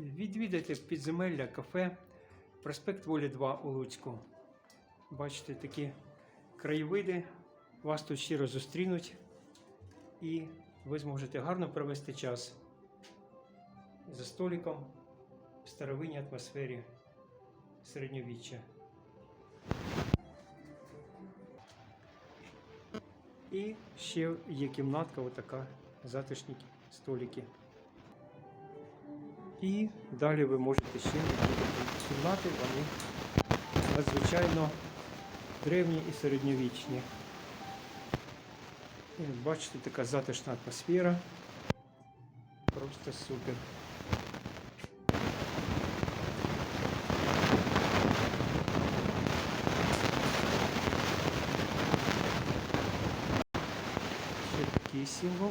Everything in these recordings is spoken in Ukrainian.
Відвідайте підземелля кафе, проспект Волі 2 у Луцьку. Бачите такі краєвиди, вас тут щиро зустрінуть і ви зможете гарно провести час за столиком в старовинній атмосфері середньовіччя. І ще є кімнатка, отака, затишні столики. І далі ви можете ще відвідати кімнати, вони надзвичайно древні і середньовічні. І, бачите, така затишна атмосфера. Просто супер. Ще такий символ.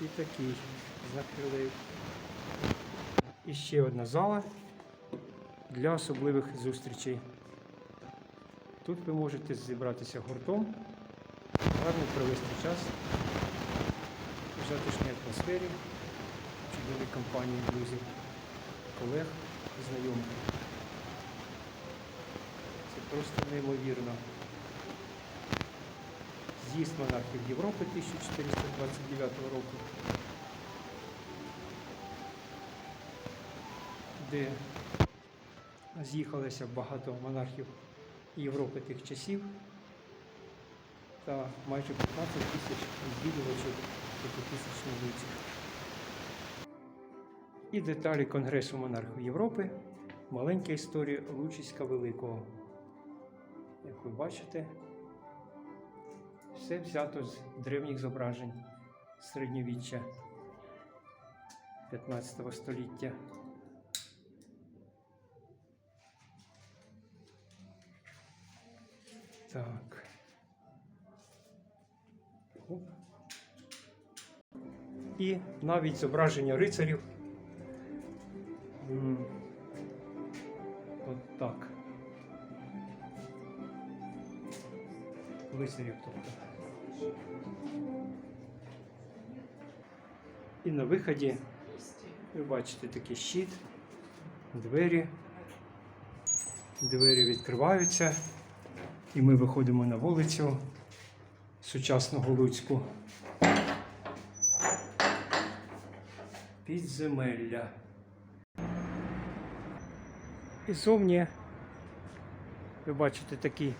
І такий закрилив. І ще одна зала для особливих зустрічей. Тут ви можете зібратися гуртом, гарно провести час у затишній атмосфері, чудовій компанії друзів, колег знайомих. Це просто неймовірно. З'їзд монархів Європи 1429 року, де з'їхалося багато монархів Європи тих часів та майже 15 тисяч відвідувачів п'ятитисячної вулиці. І деталі Конгресу монархів Європи. Маленька історія Лучиська Великого. Як ви бачите, все взято з древніх зображень середньовіччя 15 століття. Так. Оп. І навіть зображення рицарів. М, От так. Лицарів, тобто. І на виході ви бачите такий щит, двері. Двері відкриваються. І ми виходимо на вулицю сучасного Луцьку. Підземелля. І зовні ви бачите такий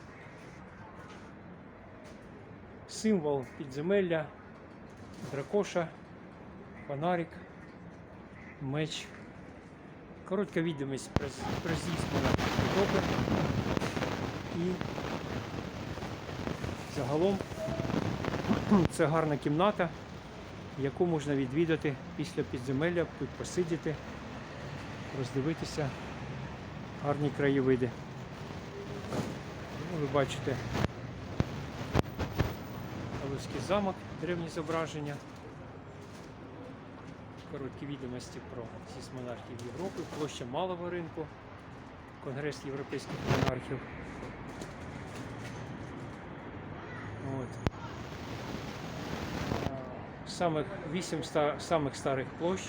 символ підземелля, дракоша, фонарик, меч. Коротка відомість про, з- про здійснення Європи. І загалом це гарна кімната, яку можна відвідати після підземелля, тут посидіти, роздивитися гарні краєвиди. Ну, ви бачите Павловський замок, древні зображення, короткі відомості про з'їзд монархів Європи, площа Малого ринку, Конгрес європейських монархів. От. Самих вісім ста, самих старих площ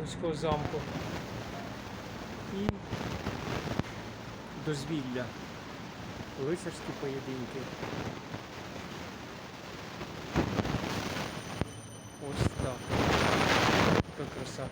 Луцького замку і дозвілля, лицарські поєдинки. Ось так. Така краса.